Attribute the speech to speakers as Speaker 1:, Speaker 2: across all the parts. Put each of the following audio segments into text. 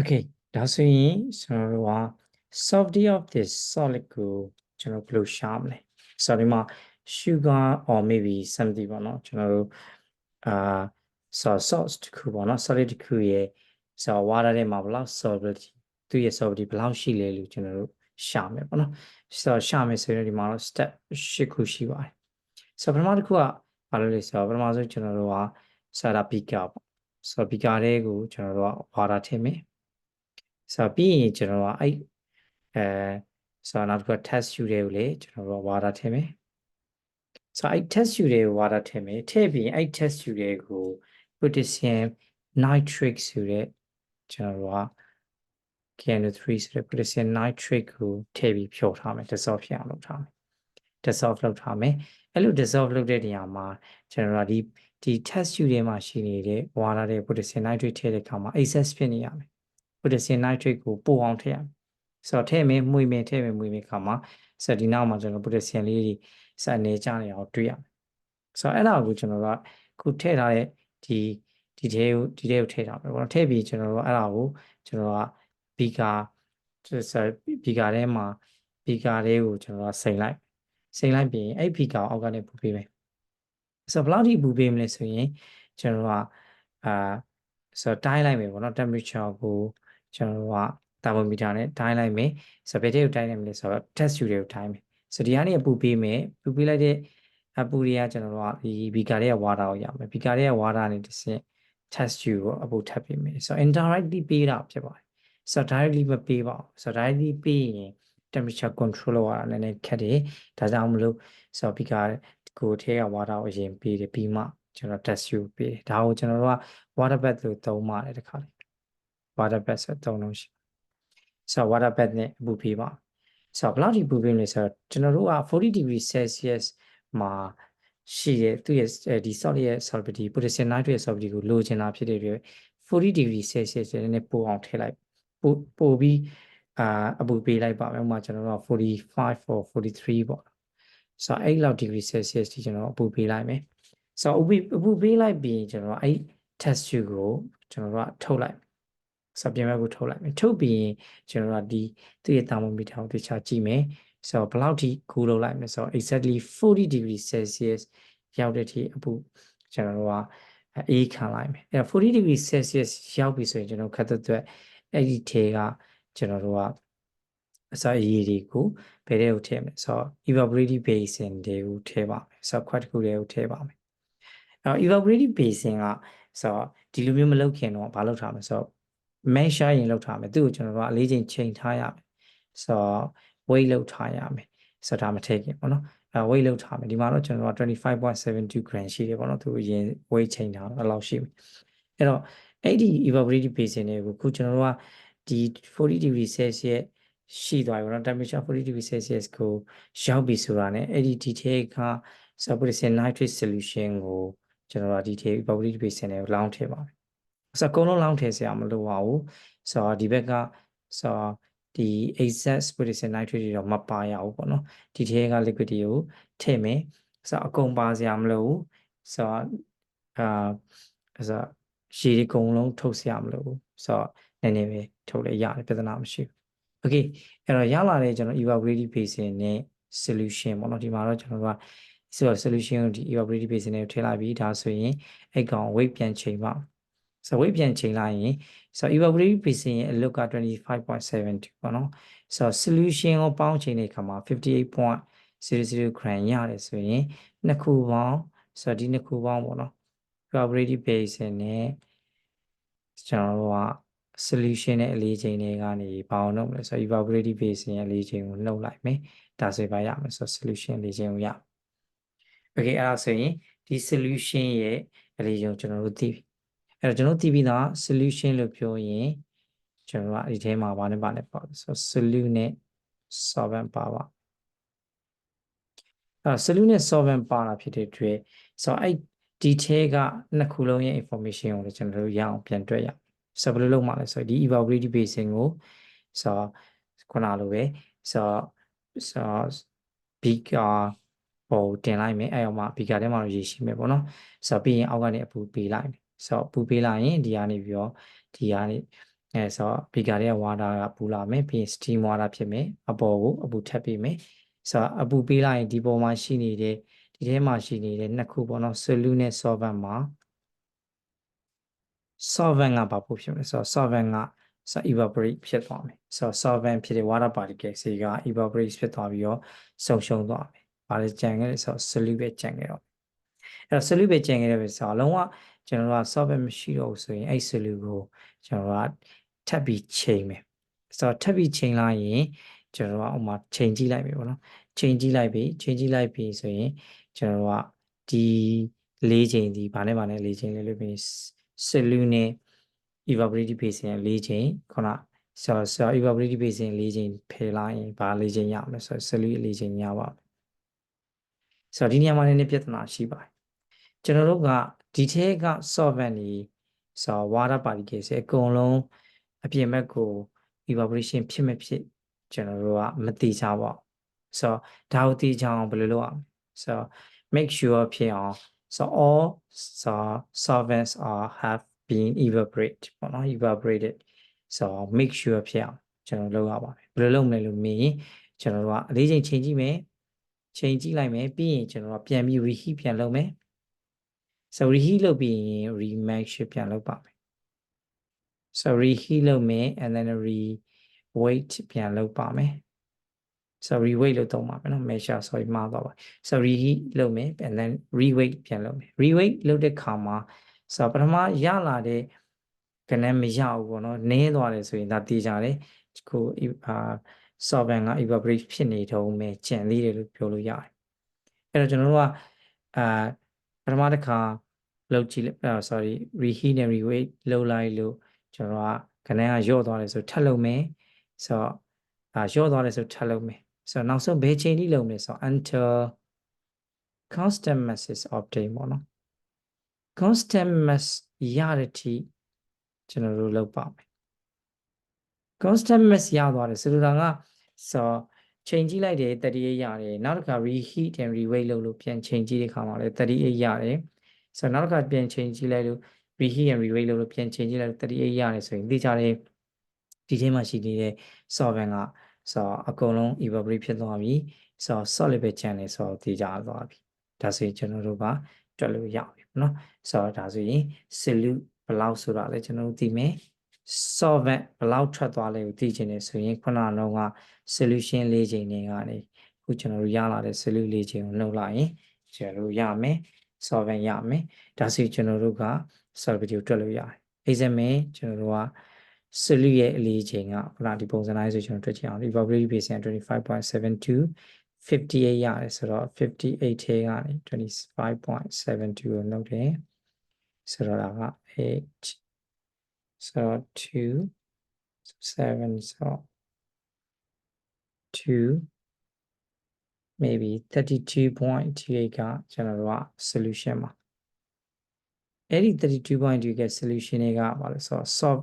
Speaker 1: Okay ဒါဆိုရင်ကျွန်တော်တို့က softly of this solid ကိုကျွန်တော်ဘယ်လိုရှာမလဲ so ဒီမှာ sugar or maybe something ပေါ့နော်ကျွန်တော်တို့အာ so sauce တစ်ခုပေါ့နော် solid တစ်ခုရဲ့ so water ထဲမှာဘယ်လောက် solubility သူ့ရဲ့ solubility ဘယ်လောက်ရှိလဲလို့ကျွန်တော်တို့ရှာမယ်ပေါ့နော် so ရှာမယ်ဆိုရင်ဒီမှာတော့ step ၈ခုရှိပါတယ် so ပထမတစ်ခုကဘာလို့လဲဆိုတော့ပထမဆုံးကျွန်တော်တို့က sara pika ပေါ့ so pika လေးကိုကျွန်တော်တို့က water ထည့်မယ် ဆိုတော့ပြီးရင်ကျွန်တော်တို့ကအဲ့အဲဆိုတော့နောက်တစ်ခု test ယူတွေကိုလေကျွန်တော်တို့က water ထည့်မယ်ဆိုတော့အဲ့ test ယူတွေကို water ထည့်မယ်ထည့်ပြီးရင်အဲ့ test ယူတွေကို potassium nitrate ဆိုတဲ့ကျွန်တော်တို့က KNO3 ဆိုတဲ့ potassium nitrate ကိုထည့်ပြီးဖြောထားမယ် dissolve ဖြစ်အောင်လုပ်ထားမယ် dissolve လုပ်ထားမယ်အဲ့လို dissolve လုပ်တဲ့နေရာမှာကျွန်တော်တို့ဒီဒီ test ယူတွေမှာရှိနေတဲ့ water တဲ့ potassium nitrate ထည့်တဲ့အခါမှာ excess ဖြစ်နေရမယ် potassium nitrate ကိုပို့အောင်ထည့်ရမယ်ဆိုတော့ထည့်မယ်မှုမယ်ထည့်မယ်မှုမယ်ခါမှာဆိုတော့ဒီနောက်မှာကျွန်တော် potassium လေးတွေစအနေကြနေအောင်တွေ့ရမယ်ဆိုတော့အဲ့ဒါကိုကျွန်တော်တို့ကခုထည့်ထားတဲ့ဒီဒီထဲကိုဒီထဲကိုထည့်ထားမယ်ပေါ့နော်ထည့်ပြီးကျွန်တော်တို့အဲ့ဒါကိုကျွန်တော်ကဘီကာဆိုဘီကာထဲမှာဘီကာလေးကိုကျွန်တော်ကစိန်လိုက်စိန်လိုက်ပြီးရင်အဲ့ဘီကာကိုအောက်ကနေပူပေးမယ်ဆိုတော့ဘယ်လောက်ထိပူပေးမလဲဆိုရင်ကျွန်တော်ကအာဆိုတော့တိုင်းလိုက်မယ်ပေါ့နော် temperature ကို ကျွန်တော်တို့က thermometer နဲ့တိုင်းလိုက်မယ်ဆိုတော့ဘယ်တဲ့ကိုတိုင်းနိုင်မလဲဆိုတော့ test tube တွေကိုတိုင်းမယ်ဆိုတော့ဒီကနေအပူပေးမယ်ပူပေးလိုက်တဲ့အပူတွေကကျွန်တော်တို့ကဒီဘီကာတွေက water ကိုရမယ်ဘီကာတွေက water နဲ့တစ်ဆင့် test tube ကိုအပူထပ်ပေးမယ်ဆိုတော့ indirectly ပေးတာဖြစ်ပါတယ်ဆိုတော့ directly မပေးပါဘူးဆိုတော့ directly ပေးရင် temperature control လုပ်ရတာနည်းနည်းခက်တယ်ဒါကြောင့်မလို့ဆိုတော့ဘီကာကိုထဲက water ကိုအရင်ပေးတယ်ပြီးမှကျွန်တော် test tube ပေးတယ်ဒါကိုကျွန်တော်တို့က water bath လို့သုံးပါတယ်တခါလေ water bath ဆိုသုံးလုံးရှိဆိုတော့ water bath နဲ့အပူပေးပါဆိုတော့ဘယ်လောက်ထိပူပေးလဲဆိုတော့ကျွန်တော်တို့က40 degree celsius မှာရှိရဲ့သူ့ရဲ့ဒီ solid ရဲ့ solubility potassium nitrate ရဲ့ solubility ကိုလိုချင်တာဖြစ်တဲ့အတွက်40 degree celsius နဲ့နည်းနည်းပိုအောင်ထည့်လိုက်ပိုပိုပြီးအာအပူပေးလိုက်ပါမယ်ဥပမာကျွန်တော်တို့က45 or 43ပေါ့ဆိုတော့အဲ့လောက် degree celsius ထိကျွန်တော်အပူပေးလိုက်မယ်ဆိုတော့အပူအပူပေးလိုက်ပြီးကျွန်တော်အဲ့ test tube ကိုကျွန်တော်တို့ကထုတ်လိုက် စပြင်ဘက်ကိုထုတ်လိုက်မယ်ထုတ်ပြီးရင်ကျွန်တော်တို့ကဒီသူ့ရဲ့ thermometer ကိုတခြားကြည့်မယ်ဆိုတော့ဘယ်လောက်ထိကူးလုပ်လိုက်မလဲဆိုတော့ exactly 40 degree celsius ရောက်တဲ့အထိအပူကျွန်တော်တို့ကအေးခံလိုက်မယ်အဲ့တော့40 degree celsius ရောက်ပြီဆိုရင်ကျွန်တော်ခက်တဲ့အတွက်အဲ့ဒီထဲကကျွန်တော်တို့ကအစာရည်တွေကိုဘယ်ထဲကိုထည့်မလဲဆိုတော့ evaporative basin တွေကိုထည့်ပါမယ်ဆိုတော့ခွက်တစ်ခုတည်းကိုထည့်ပါမယ်အဲ့တော့ evaporative basin ကဆိုတော့ဒီလိုမျိုးမလုပ်ခင်တော့မလုပ်ထားမယ်ဆိုတော့ measure ရင်လုပ်ထားမယ်သူ့ကိုကျွန်တော်တို့ကအလေးချိန်ချိန်ထားရမယ်ဆိုတော့ weight လုပ်ထားရမယ်ဆိုတော့ဒါမထည့်ခင်ပေါ့နော်အဲ weight လုပ်ထားမယ်ဒီမှာတော့ကျွန်တော်တို့25.72 gram ရှိတယ်ပေါ့နော်သူအရင် weight ချိန်ထားတော့အဲ့လောက်ရှိပြီအဲ့တော့အဲ့ဒီ evaporative basin တွေကိုခုကျွန်တော်တို့ကဒီ 40 degree celsius ရှိသွားပြီပေါ့နော် temperature 40 degree celsius ကိုရောက်ပြီဆိုတာ ਨੇ အဲ့ဒီ detail က sulfuric nitrate solution ကိုကျွန်တော်တို့ဒီ detail evaporative basin တွေကိုလောင်းထည့်ပါမယ် ဆိုတော့အကုန်လုံးလောင်းထည့်စရာမလိုပါဘူးဆိုတော့ဒီဘက်ကဆိုတော့ဒီ excess potassium nitrate တွေတော့မပါရဘူးပေါ့နော်ဒီထဲက liquid တွေကိုထည့်မယ်ဆိုတော့အကုန်ပါစရာမလိုဘူးဆိုတော့အာဆိုတော့ရေဒီအကုန်လုံးထုတ်စရာမလိုဘူးဆိုတော့နည်းနည်းပဲထုတ်လဲရတယ်ပြဿနာမရှိဘူး okay အဲ့တော့ရလာတဲ့ကျွန်တော် evaporative basin နဲ့ solution ပေါ့နော်ဒီမှာတော့ကျွန်တော်တို့ကဆိုတော့ solution ကိုဒီ evaporative basin နဲ့ထည့်လိုက်ပြီးဒါဆိုရင်အဲ့ကောင် weight ပြန်ချိန်ပါ ဆိုတော့ weight ပြန်ချိန်လိုက်ရင်ဆိုတော့ evaporative basin ရဲ့အလုတ်က25.72ပေါ့နော်ဆိုတော့ solution ကိုပေါင်းချိန်တဲ့အခါမှာ58.00 gram ရတယ်ဆိုရင်နှစ်ခုပေါင်းဆိုတော့ဒီနှစ်ခုပေါင်းပေါ့နော် evaporative basin နဲ့ကျွန်တော်တို့က solution နဲ့အလေးချိန်တွေကနေဘာအောင်လုပ်မလဲဆိုတော့ evaporative basin ရဲ့အလေးချိန်ကိုနှုတ်လိုက်မယ်ဒါဆိုပါရမယ်ဆိုတော့ solution အလေးချိန်ကိုရ Okay အဲ့ဒါဆိုရင်ဒီ solution ရဲ့အလေးချိန်ကိုကျွန်တော်တို့သိပြီ အဲ့တော့ကျွန်တော်သိပြီးသား solution လို့ပြောရင်ကျွန်တော်ကဒီထဲမှာဘာနဲ့ပါလဲပေါ့ဆို solute နဲ့ solvent ပါပါအဲ့ solute နဲ့ solvent ပါတာဖြစ်တဲ့အတွက်ဆိုတော့အဲ့ဒီထဲကနှစ်ခုလုံးရဲ့ information ကိုလည်းကျွန်တော်တို့ရအောင်ပြန်တွက်ရအောင်ဆိုဘယ်လိုလုပ်မှလဲဆိုဒီ evaporative basin ကိုဆိုခုနလိုပဲဆိုဆိုဘီကာပေါ်တင်လိုက်မယ်အဲ့အောင်မှဘီကာထဲမှာရေရှိမယ်ပေါ့နော်ဆိုပြီးရင်အောက်ကနေအပူပေးလိုက်မယ် ဆိုတော့ပူပေးလိုက်ရင်ဒီကနေပြီးတော့ဒီကနေအဲအဲဆိုဘီကာတွေကဝါတာကပူလာမယ်ပြီးရင် steam water ဖြစ်မယ်အပေါ်ကိုအပူထပ်ပေးမယ်ဆိုတော့အပူပေးလိုက်ရင်ဒီပေါ်မှာရှိနေတဲ့ဒီထဲမှာရှိနေတဲ့နှစ်ခုပေါ့နော် solute နဲ့ solvent မှာ solvent ကဘာဖို့ဖြစ်မလဲဆိုတော့ solvent ကဆို evaporate ဖြစ်သွားမယ်ဆိုတော့ solvent ဖြစ်တဲ့ water particle တွေက evaporate ဖြစ်သွားပြီးတော့ဆုံရှုံသွားမယ်။ဘာလဲကြံခဲ့လဲဆိုတော့ solute ပဲကြံခဲ့တော့အဲ့တော့ solute ပဲကြံခဲ့တယ်ပဲဆိုတော့လုံးဝ ကျွန်တော်တို့က solvent မရှိတော့ဘူးဆိုရင်အဲ့ solute ကိုကျွန်တော်တို့ကထပ်ပြီးချိန်မယ်။ဆိုတော့ထပ်ပြီးချိန်လိုက်ရင်ကျွန်တော်တို့ကဥမာချိန်ကြည့်လိုက်ပြီပေါ့နော်။ချိန်ကြည့်လိုက်ပြီချိန်ကြည့်လိုက်ပြီဆိုရင်ကျွန်တော်တို့ကဒီ၄ချိန်ဒီဘာနဲ့ဘာနဲ့၄ချိန်လဲလို့ပြီး solute နဲ့ evaporative basin ရဲ့၄ချိန်ခုနဆိုဆို evaporative basin ၄ချိန်ဖယ်လိုက်ရင်ဘာ၄ချိန်ရမလဲဆိုတော့ solute ၄ချိန်ရပါမယ်ဆိုတော့ဒီနေရာမှာနည်းနည်းပြဿနာရှိပါတယ်ကျွန်တော်တို့က ဒီထဲက solvent တွေဆို water particles အကုန်လုံးအပြင်ဘက်ကို evaporation ဖြစ်မဖြစ်ကျွန်တော်တို့ကမသိကြပါဘူးဆိုတော့ဒါကိုသိကြအောင်ဘယ်လိုလုပ်ရမလဲဆိုတော့ make sure ဖြစ်အောင် so all so solvents are have been evaporate ပေါ့နော် evaporated so make sure ဖြစ်အောင်ကျွန်တော်လုပ်ရပါမယ်ဘယ်လိုလုပ်မလဲလို့မေးရင်ကျွန်တော်တို့ကအလေးချိန်ချိန်ကြည့်မယ်ချိန်ကြည့်လိုက်မယ်ပြီးရင်ကျွန်တော်တို့ပြန်ပြီး reheat ပြန်လုပ်မယ် so reheat လုပ်ပြီးရင် rematch ပြန်လုပ်ပါမယ် so reheat လုပ်မယ် and then re wait ပြန်လုပ်ပါမယ် so reweight လို့သုံးပါမယ်နော် measure sorry မှားသွားပါ so reheat လုပ်မယ် and then reweight ပြန်လုပ်မယ် reweight လုပ်တဲ့ခါမှာဆိုတော့ပထမရလာတဲ့ကနန်းမရဘူးပေါ့နော်နည်းသွားတယ်ဆိုရင်ဒါတည်ကြတယ်ကိုအာ solvent က evaporate ဖြစ်နေတော့မယ်ကျန်သေးတယ်လို့ပြောလို့ရတယ်အဲ့တော့ကျွန်တော်တို့ကအာ ပထမတစ်ခါလုပ်ကြည့်လိုက် sorry reheat နဲ့ reweight လုပ်လိုက်လို့ကျွန်တော်ကကနန်းကယော့သွားတယ်ဆိုထပ်လုပ်မယ်ဆိုတော့အာယော့သွားတယ်ဆိုထပ်လုပ်မယ်ဆိုတော့နောက်ဆုံးဘယ်ချိန်ထိလုပ်မလဲဆိုတော့ until constant mass is obtained ပေါ့နော် constant mass ရတဲ့အထိကျွန်တော်တို့လုပ်ပါမယ် constant mass ရသွားတယ်ဆိုလိုတာကဆို ချိန်ကြည့်လိုက်တယ်38ရတယ်နောက်တစ်ခါ reheat and reweight လုပ်လို့ပြန်ချိန်ကြည့်တဲ့ခါမှာလည်း38ရတယ်ဆိုတော့နောက်တစ်ခါပြန်ချိန်ကြည့်လိုက်လို့ reheat and reweight လုပ်လို့ပြန်ချိန်ကြည့်လိုက်လို့38ရတယ်ဆိုရင်သိကြတယ်ဒီထဲမှာရှိနေတဲ့ solvent ကဆိုအကုန်လုံး evaporate ဖြစ်သွားပြီဆို solid ပဲကျန်တယ်ဆိုတော့သိကြသွားပြီဒါဆိုရင်ကျွန်တော်တို့ကတွက်လို့ရပြီเนาะဆိုတော့ဒါဆိုရင် solute ဘယ်လောက်ဆိုတာလည်းကျွန်တော်တို့သိမယ် solvent ဘယ်လောက်ထွက်သွားလဲကိုသိချင်တယ်ဆိုရင်ခုနကတော့က solution ၄ချိန်နေကနေခုကျွန်တော်တို့ရလာတဲ့ solute ၄ချိန်ကိုနှုတ်လိုက်ရင်ကျွန်တော်တို့ရမယ် solvent ရမယ်ဒါဆိုရင်ကျွန်တော်တို့က solvent ကိုတွက်လို့ရတယ် example ကျွန်တော်တို့က solute ရဲ့အလေးချိန်ကခုနဒီပုံစံတိုင်းဆိုကျွန်တော်တွက်ကြည့်အောင် evaporative basin 25.72 58ရတယ်ဆိုတော့58ထဲကနေ25.72ကိုနှုတ်တယ်ဆိုတော့ဒါက8 ဆိုတော့2 7ဆို2 maybe 32.28ကကျွန်တော်တို့က solution ပါအဲ့ဒီ32.2က solution တွေကဘာလဲဆိုတော့ solve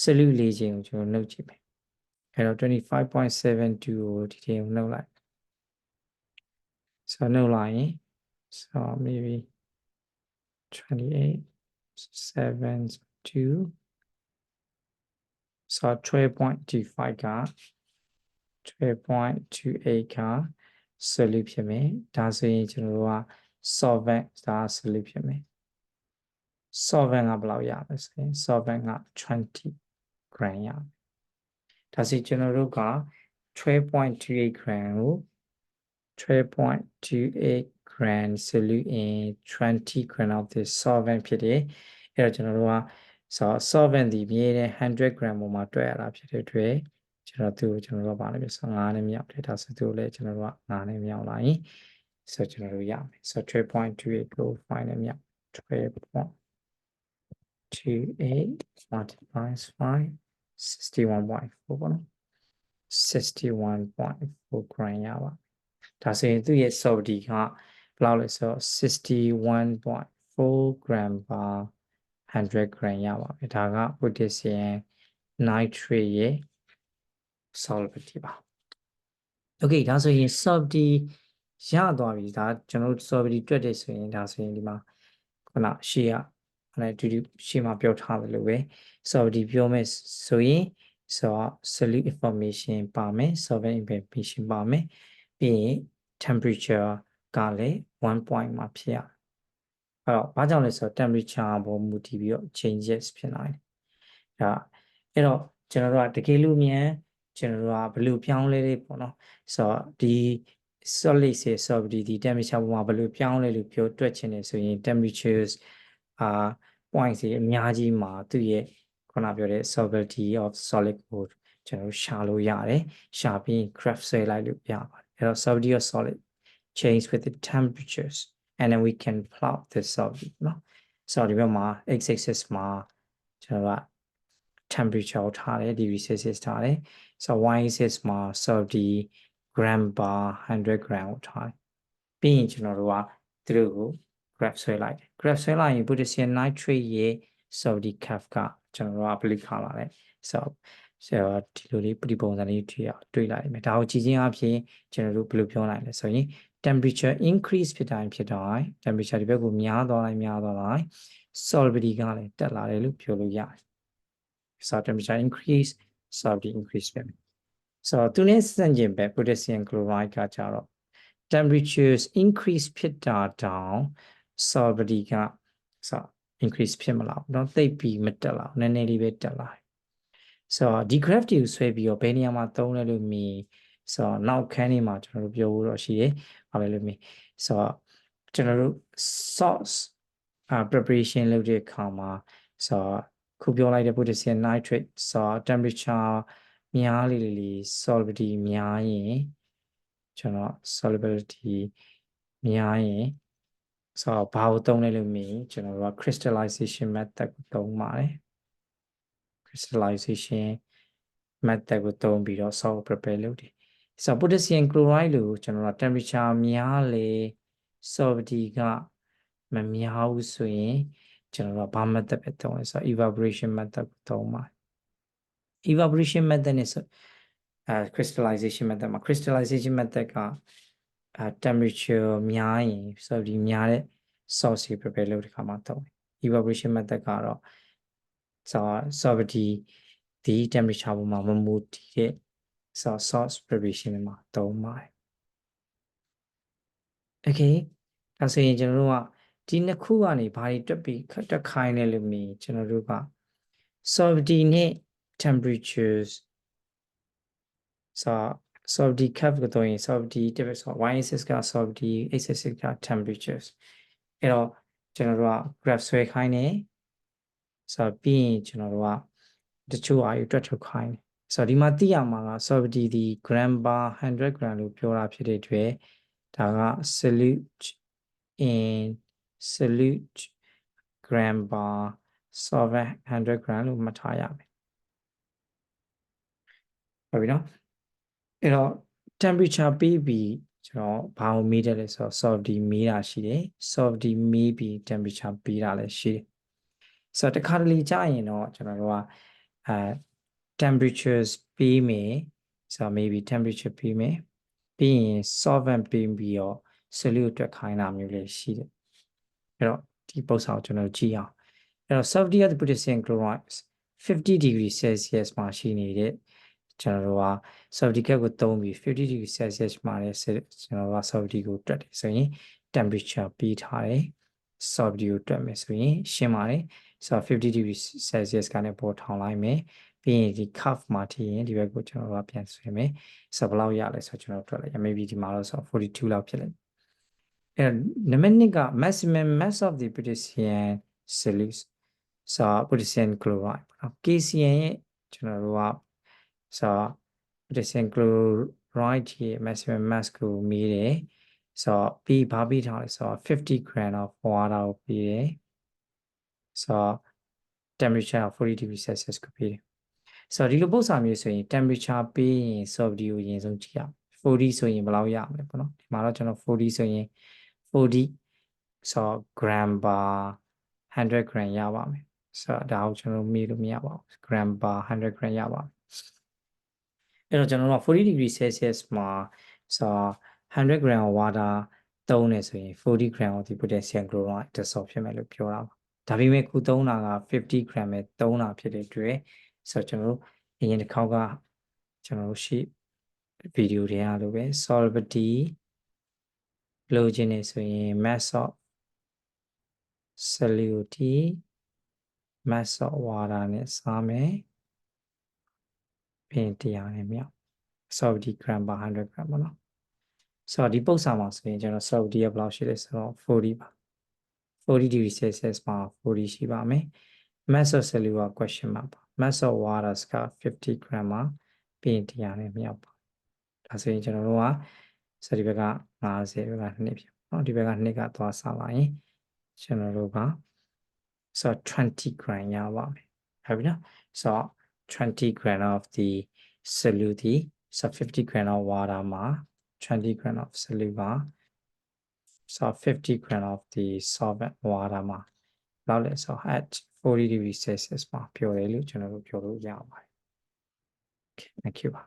Speaker 1: solute လေးချိန်ကိုကျွန်တော်နှုတ်ကြည့်မယ်အဲ့တော့25.72ကိုဒီချိန်ကိုနှုတ်လိုက် so နှုတ်လိုက်ရင် so maybe 28 7 2 so 12.25က12.28က solute ဖြစ်မယ်ဒါဆိုရင်ကျွန်တော်တို့က solvent ဒါ solute ဖြစ်မယ် solvent ကဘယ်လောက်ရမလဲဆိုရင် solvent က20 gram ရမယ်ဒါစီကျွန်တော်တို့က12.28 gram ကို12.28 gram solute in 20 gram of this solvent ဖြစ်တယ်အဲ့တော့ကျွန်တော်တို့က ဆို solvent ဒီမြေတဲ့ 100 gram ပေါ်မှာတွက်ရတာဖြစ်တဲ့အတွက်ကျွန်တော်သူ့ကိုကျွန်တော်တို့ကပါလိမ့်မယ်ဆို9နဲ့မြောက်တယ်ဒါဆိုသူ့ကိုလည်းကျွန်တော်တို့က9နဲ့မြောက်လာရင်ဆိုကျွန်တော်တို့ရမယ်ဆို12.28ကို find နဲ့မြောက်12.28 multiplies 5 61.4ပေါ့နော်61.4 gram ရပါဒါဆိုရင်သူ့ရဲ့ solidity ကဘယ်လောက်လဲဆိုတော့61.4 gram per 100 gram ရပါမယ်ဒါက potassium nitrate ရဲ့ solidity ပါ okay ဒါဆိုရင် solidity ရသွားပြီဒါကျွန်တော်တို့ solidity တွက်တယ်ဆိုရင်ဒါဆိုရင်ဒီမှာခုနရှေ့ကအဲ့ဒါဒီဒီရှေ့မှာပြောထားတယ်လို့ပဲဆိုတော့ဒီပြောမယ်ဆိုရင်ဆိုတော့ solute information ပါမယ် solvent information ပါမယ်ပြီးရင် temperature ကလည်း1 point မှာဖြစ်ရ အဲ့တော့ဘာကြောင့်လဲဆိုတော့ temperature ပေါ်မူတည်ပြီးတော့ changes ဖြစ်နိုင်တယ်ဒါအဲ့တော့ကျွန်တော်တို့ကတကယ်လို့မြန်ကျွန်တော်တို့ကဘယ်လိုပြောင်းလဲလေးပေါ့နော်ဆိုတော့ဒီ solid စေ solidity ဒီ temperature ပေါ်မှာဘယ်လိုပြောင်းလဲလို့ပြောတွက်ချင်တယ်ဆိုရင် temperatures အာ point စီအများကြီးမှာသူ့ရဲ့ခုနပြောတဲ့ solidity of solid ကိုကျွန်တော်တို့ရှာလို့ရတယ်ရှာပြီး graph ဆွဲလိုက်လို့ရပါတယ်အဲ့တော့ solidity of solid change with the temperatures and then we can plot the solidity เนาะဆိုတော့ဒီဘက်မှာ x axis မှာကျွန်တော်က temperature ကိုထားတယ် degree celsius ထားတယ်ဆိုတော့ y axis မှာ solidity gram per 100 gram ကိုထားတယ်ပြီးရင်ကျွန်တော်တို့ကသူတို့ကို graph ဆွဲလိုက်တယ် graph ဆွဲလိုက်ရင် potassium nitrate ရဲ့ sodium curve ကကျွန်တော်တို့က apply ခါလာတယ်ဆိုတော့ဆိုတော့ဒီလိုလေးပြပုံစံလေးတွေ့ရတွေ့လာနိုင်မယ်ဒါကိုကြည့်ချင်းအပြင်ကျွန်တော်တို့ဘယ်လိုပြောနိုင်လဲဆိုရင် temperature increase ဖြစ်တိုင်းဖြစ်တိုင်း temperature ဒီဘက်ကိုများသွားတိုင်းများသွားတိုင်း solubility ကလည်းတက်လာတယ်လို့ပြောလို့ရတယ်ဆိုတော့ temperature increase solubility increase ပဲဆိုတော့သူနဲ့စံကျင်ဘက် potassium chloride ကကြတော့ temperatures increase ဖြစ်တာတောင် solubility ကဆို increase ဖြစ်မလားเนาะသိပ်ပြီးမတက်လာဘူးနည်းနည်းလေးပဲတက်လာတယ်ဆိုတော့ဒီ graph တွေကိုဆွဲပြီးတော့ဘယ်နေရာမှာသုံးလဲလို့မြင် ဆိုတော့နောက်ခန်းလေးမှာကျွန်တော်တို့ပြောဖို့တော့ရှိတယ်။ဘာလဲလို့မြင်ဆိုတော့ကျွန်တော်တို့ sauce preparation လုပ်တဲ့အခါမှာဆိုတော့ခုပြောလိုက်တဲ့ potassium nitrate ဆိုတော့ temperature များလေလေ solubility များရင်ကျွန်တော် solubility များရင်ဆိုတော့ဘာကိုသုံးလဲလို့မြင်ကျွန်တော်တို့က crystallization method ကိုသုံးပါတယ် crystallization method ကိုသုံးပြီးတော့ salt prepare လုပ်တယ် ဆိုတော့ potassium chloride လို့ကျွန်တော်တို့ temperature များလေ solubility ကမများဘူးဆိုရင်ကျွန်တော်တို့ဘာ method ပဲသုံးလဲဆိုတော့ evaporation method ကိုသုံးပါတယ် evaporation method နဲ့ဆိုအဲ crystallization method မှာ crystallization method ကအဲ temperature များရင် solubility များတဲ့ sauce တွေ prepare လုပ်တဲ့အခါမှာသုံးတယ် evaporation method ကတော့ solubility ဒီ temperature ပေါ်မှာမမူတည်တဲ့ sauce preparation မှာသုံးပါတယ် okay ဒါဆိုရင်ကျွန်တော်တို့ကဒီနှစ်ခုကနေဘာတွေတွက်ပြီးတက်ခိုင်းလဲလို့မြင်ကျွန်တော်တို့က solubility နဲ့ temperatures ဆို solubility curve ကိုတော့ရင် solubility တစ်ဆို y axis က solubility x axis က temperatures အဲ့တော့ကျွန်တော်တို့က graph ဆွဲခိုင်းတယ်ဆိုတော့ပြီးရင်ကျွန်တော်တို့ကတချို့အာရုံတွက်ထုတ်ခိုင်းတယ် ဆိုတော့ဒီမှာသိရမှာက solubility ဒီ gram per 100 gram လို့ပြောတာဖြစ်တဲ့အတွက်ဒါက solute in solute gram per solvent 100 gram လို့မှတ်ထားရမယ်ဟုတ်ပြီနော်အဲ့တော့ temperature ပြီးပြီးကျွန်တော်ဘာကိုမေးတယ်လဲဆိုတော့ solubility မေးတာရှိတယ် solubility မေးပြီး temperature ပြီးတာလည်းရှိတယ်ဆိုတော့တခါတလေကြာရင်တော့ကျွန်တော်တို့ကအဲ temperatures ပြီးမယ်ဆိုတော့ maybe temperature ပြီးမယ်ပြီးရင် solvent ပြီးပြီးတော့ solute အတွက်ခိုင်းတာမျိုးလေးရှိတယ်အဲ့တော့ဒီပုံစံကိုကျွန်တော်ကြည့်အောင်အဲ့တော့ sodium of the potassium chloride 50 degree celsius မှာရှိနေတဲ့ကျွန်တော်တို့က sodium ကိုသုံးပြီး50 degree celsius မှာလည်းကျွန်တော်တို့က sodium ကိုတွက်တယ်ဆိုရင် temperature ပြီးထားတယ် sodium ကိုတွက်မယ်ဆိုရင်ရှင်းပါတယ်ဆိုတော့50 degree celsius ကနေပေါ်ထောင်လိုက်မယ် ပြီးရင်ဒီ curve မှာထည့်ရင်ဒီဘက်ကိုကျွန်တော်တို့ပြန်ဆွဲမယ်ဆိုတော့ဘယ်လောက်ရလဲဆိုတော့ကျွန်တော်တွက်လိုက်ရ maybe ဒီမှာတော့ဆို42လောက်ဖြစ်လိမ့်မယ်အဲနံပါတ်2က maximum mass of the potassium solute ဆို potassium chloride ပေါ့နော် KCN ရဲ့ကျွန်တော်တို့ကဆို potassium chloride ရဲ့ maximum mass ကိုမီးတယ်ဆိုတော့ပြီးဘာပြီးထားလဲဆိုတော့50 gram of water ကိုပြီးတယ်ဆိုတော့ temperature 40 degree celsius ကိုပြီးတယ် ဆိုတော့ဒီလိုပုံစံမျိုးဆိုရင် temperature ပြီးရင် solubility ကိုအရင်ဆုံးကြည့်ရအောင်40ဆိုရင်ဘယ်လောက်ရမလဲပေါ့နော်ဒီမှာတော့ကျွန်တော်40ဆိုရင်40ဆို gram per 100 gram ရပါမယ်ဆိုတော့ဒါကိုကျွန်တော်မေးလို့မရပါဘူး gram per 100 gram ရပါမယ်အဲ့တော့ကျွန်တော်တို့40 degree celsius မှာဆို100 gram water သုံးနေဆိုရင်40 gram of the potassium chloride dissolve ဖြစ်မယ်လို့ပြောတာပါဒါပေမဲ့ခုသုံးတာက50 gram ပဲသုံးတာဖြစ်တဲ့အတွက် ဆိုတော့ကျွန်တော်တို့အရင်တစ်ခေါက်ကကျွန်တော်တို့ရှိဗီဒီယိုတွေအားလို့ပဲ solidity လိုချင်နေဆိုရင် mass of solidity mass of water နဲ့စားမယ်ပြင်တရားနဲ့မြောက် solidity gram per 100 gram ပေါ့နော်ဆိုတော့ဒီပု္ပ္ပစာမှာဆိုရင်ကျွန်တော် solidity ကဘယ်လောက်ရှိလဲဆိုတော့40ပါ40 degree celsius မှာ40ရှိပါမယ် mass of solute က question mark ပါ mass of water က50 gram မှာပြင်တရားနဲ့မြောက်ပါဒါဆိုရင်ကျွန်တော်တို့ကဆိုဒီဘက်က50ဘက်က2ဖြစ်เนาะဒီဘက်က2ကသွားစားပါရင်ကျွန်တော်တို့ကဆို20 gram ရပါမယ်ဟုတ်ပြီနော်ဆိုတော့20 gram of the solute so 50 gram of water မှာ20 gram of solute ပါ so 50 gram of the solvent water မှာလောက်လဲဆို at 40 degree celsius မှာပြောတယ်လို့ကျွန်တော်တို့ပြောလို့ရပါတယ် okay thank you ပါ